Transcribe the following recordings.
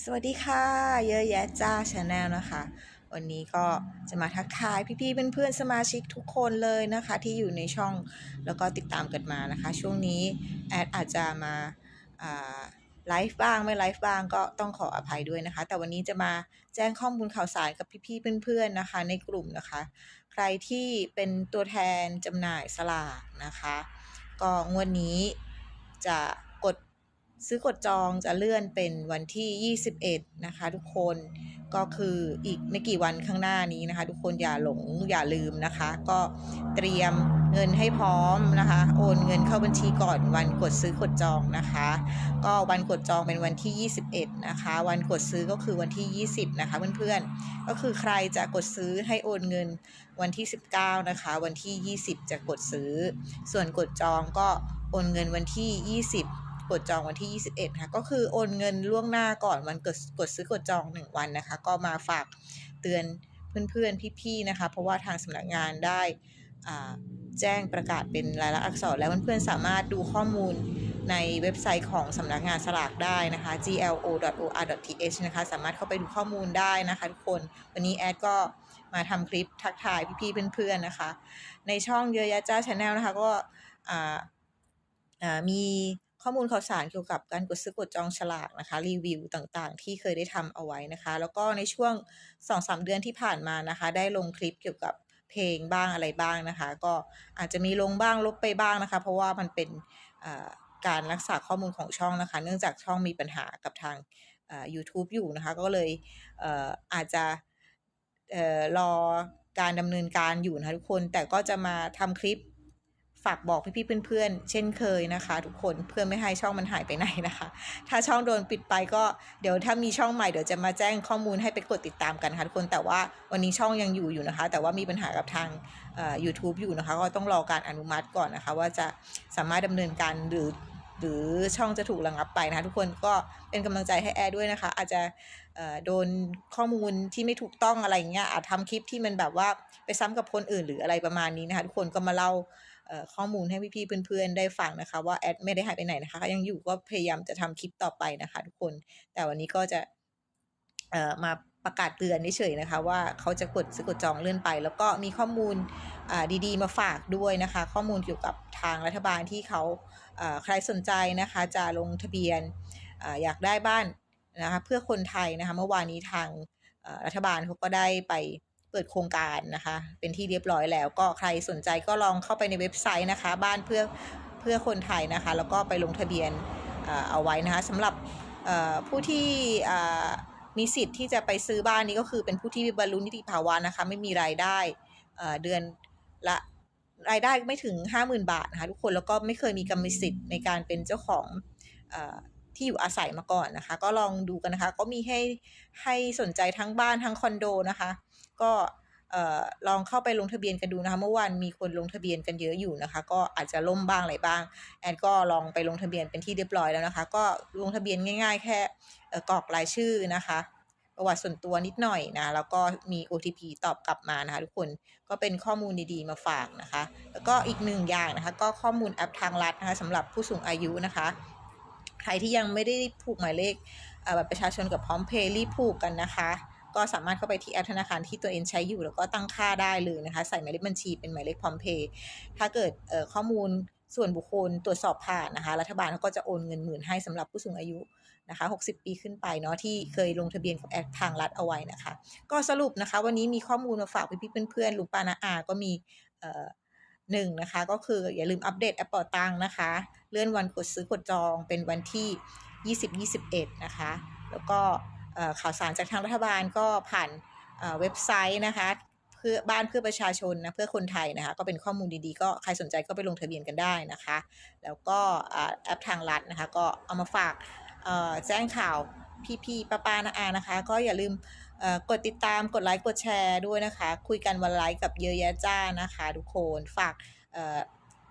สวัสดีค่ะ เยอะแยะจ้าชาแนลนะคะ วันนี้ก็จะมาทักทายพี่ๆเพื่อนๆสมาชิกทุกคนเลยนะคะ ที่อยู่ในช่องแล้วก็ติดตามกันมานะคะ ช่วงนี้แอดอาจจะมาไลฟ์บ้างไม่ไลฟ์บ้างก็ต้องขออภัยด้วยนะคะ แต่วันนี้จะมาแจ้งข้อมูลข่าวสารกับพี่ๆเพื่อนๆนะคะ ในกลุ่มนะคะ ใครที่เป็นตัวแทนจำหน่ายสลากนะคะ ก็งวดนี้จะ ซื้อกดจองจะเลื่อนเป็นวันที่ 21 นะคะ ทุกคนก็คืออีกไม่กี่วันข้างหน้านี้นะคะ ทุกคนอย่าหลงอย่าลืมนะคะ ก็เตรียมเงินให้พร้อมนะคะ โอนเงินเข้าบัญชีก่อนวันกดซื้อกดจองนะคะ ก็วันกดจองเป็นวันที่ 21 นะคะ วันกดซื้อก็คือวันที่ 20 นะคะเพื่อนๆก็คือใครจะกดซื้อให้โอนเงินวันที่ 19 นะคะ วันที่ 20 จะกดซื้อ ส่วนกดจองก็โอนเงินวันที่ 20 กดจองวันที่ 21ค่ะก็คือโอนเงินล่วงหน้าก่อนวันกดกดซื้อกดจอง 1 วันนะคะ ก็มาฝากเตือนเพื่อนๆพี่ๆนะคะ เพราะว่าทางสำนักงานได้แจ้งประกาศเป็นลายลักษณ์อักษรแล้วเพื่อนๆสามารถดูข้อมูลในเว็บไซต์ของสำนักงานสลากได้นะคะ glo.or.th นะคะ สามารถเข้าไปดูข้อมูลได้นะคะทุกคน วันนี้แอดก็มาทำคลิปทักทายพี่ๆเพื่อนๆนะคะ ในช่องเยอะยะจ้าชาแนลนะคะก็มี ข้อมูลข่าวสารเกี่ยวกับการกดซื้อกดจองฉลากนะคะรีวิวต่างๆ ที่เคยได้ทำเอาไว้นะคะ แล้วก็ในช่วง 2-3 เดือนที่ผ่านมานะคะ ได้ลงคลิปเกี่ยวกับเพลงบ้างอะไรบ้างนะคะ ก็อาจจะมีลงบ้างลบไปบ้างนะคะ เพราะว่ามันเป็นการรักษาข้อมูลของช่องนะคะ เนื่องจากช่องมีปัญหากับทาง YouTube อยู่นะคะ ก็เลยอาจจะรอการดำเนินการอยู่นะคะทุกคนแต่ก็จะมาทำคลิป ฝากบอกพี่ๆเพื่อนๆเช่นเคยนะคะ ทุกคนเพื่อไม่ให้ช่องมันหายไปไหนนะคะ ถ้าช่องโดนปิดไปก็เดี๋ยวถ้ามีช่องใหม่เดี๋ยวจะมาแจ้งข้อมูลให้ไปกดติดตามกันค่ะทุกคนแต่ว่าวันนี้ช่องยังอยู่อยู่นะคะ แต่ว่ามีปัญหากับทางยูทูบอยู่นะคะ ก็ต้องรอการอนุมัติก่อนนะคะ ว่าจะสามารถดำเนินการหรือหรือช่องจะถูกระงับไปนะคะทุกคนก็เป็นกำลังใจให้แอร์ด้วยนะคะ อาจจะโดนข้อมูลที่ไม่ถูกต้องอะไรเงี้ยอาจทำคลิปที่มันแบบว่าไปซ้ำกับคนอื่นหรืออะไรประมาณนี้นะคะทุกคนก็มาเล่า ข้อมูลให้พี่ๆเพื่อนๆได้ฟังนะคะ ว่าแอดไม่ได้หายไปไหนนะคะยังอยู่ก็พยายามจะทำคลิปต่อไปนะคะ ทุกคนแต่วันนี้ก็จะมาประกาศเตือนเฉยๆนะคะ ว่าเขาจะกดซื้อกดจองเลื่อนไป แล้วก็มีข้อมูลดีๆ มาฝากด้วยนะคะ ข้อมูลเกี่ยวกับทางรัฐบาลที่เขาใครสนใจนะคะ จะลงทะเบียนอยากได้บ้านนะคะเพื่อคนไทยนะคะ เมื่อวานนี้ทางรัฐบาลเขาก็ได้ไป เปิดโครงการนะคะ เป็นที่เรียบร้อยแล้ว ก็ใครสนใจก็ลองเข้าไปในเว็บไซต์นะคะ บ้านเพื่อเพื่อคนไทยนะคะ แล้วก็ไปลงทะเบียนเอาไว้นะคะสำหรับผู้ที่มีสิทธิ์ที่จะไปซื้อบ้านนี้ก็คือเป็นผู้ที่บรรลุนิติภาวะนะคะ ไม่มีรายได้เดือนละรายได้ไม่ถึง 50,000 บาทนะคะทุกคนแล้วก็ไม่เคยมีกรรมสิทธิ์ในการเป็นเจ้าของที่อยู่อาศัยมาก่อนนะคะ ก็ลองดูกันนะคะ ก็มีให้ให้สนใจทั้งบ้านทั้งคอนโดนะคะ ก็ลองเข้าไปลงทะเบียนกันดูนะคะ เมื่อวานมีคนลงทะเบียนกันเยอะอยู่นะคะ ก็อาจจะล่มบ้างอะไรบ้าง แอนก็ลองไปลงทะเบียนเป็นที่เรียบร้อยแล้วนะคะ ก็ลงทะเบียนง่าย ๆ แค่กรอกรายชื่อนะคะ ประวัติส่วนตัวนิดหน่อยนะ แล้วก็มี OTP ตอบกลับมานะคะ ทุกคนก็เป็นข้อมูลดีๆมาฝากนะคะ แล้วก็อีกหนึ่งอย่างนะคะ ก็ข้อมูลแอปทางรัฐนะคะสำหรับผู้สูงอายุนะคะใครที่ยังไม่ได้ผูกหมายเลขบัตรประชาชนกับพร้อมเพย์รีบผูกกันนะคะ ก็สามารถเข้าไปที่แอปธนาคารที่ตัวเองใช้อยู่ แล้วก็ตั้งค่าได้เลยนะคะ ใส่หมายเลขบัญชีเป็นหมายเลขพร้อมเพย์ถ้าเกิดข้อมูลส่วนบุคคลตรวจสอบผ่านนะคะ รัฐบาลเขาก็จะโอนเงินหมื่นให้สำหรับผู้สูงอายุนะคะ 60 ปีขึ้นไปเนาะที่เคยลงทะเบียนกับแอปทางรัฐเอาไว้นะคะ ก็สรุปนะคะ วันนี้มีข้อมูลมาฝากพี่ๆเพื่อนๆลุงปานาอาก็มีหนึ่งนะคะ ก็คืออย่าลืมอัปเดตแอปเป่าตังนะคะ เลื่อนวันกดซื้อกดจองเป็นวันที่ 20-21 นะคะ แล้วก็ ข่าวสารจากทางรัฐบาลก็ผ่านเว็บไซต์นะคะเพื่อบ้านเพื่อประชาชนนะเพื่อคนไทยนะคะก็เป็นข้อมูลดีๆ ก็ใครสนใจก็ไปลงทะเบียนกันได้นะคะ แล้วก็แอปทางรัฐนะคะก็เอามาฝากแจ้งข่าวพี่ๆป้าๆนะอานะคะ ก็อย่าลืมกดติดตามกดไลค์กดแชร์ด้วยนะคะ คุยกันวันไลค์กับเยอะแยะจ้านะคะ ทุกคนฝาก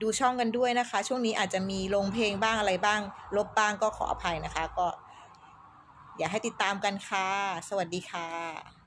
ดูช่องกันด้วยนะคะ ช่วงนี้อาจจะมีลงเพลงบ้างอะไรบ้าง ลบบ้างก็ขออภัยนะคะ ก็ อย่าให้ติดตามกันค่ะ สวัสดีค่ะ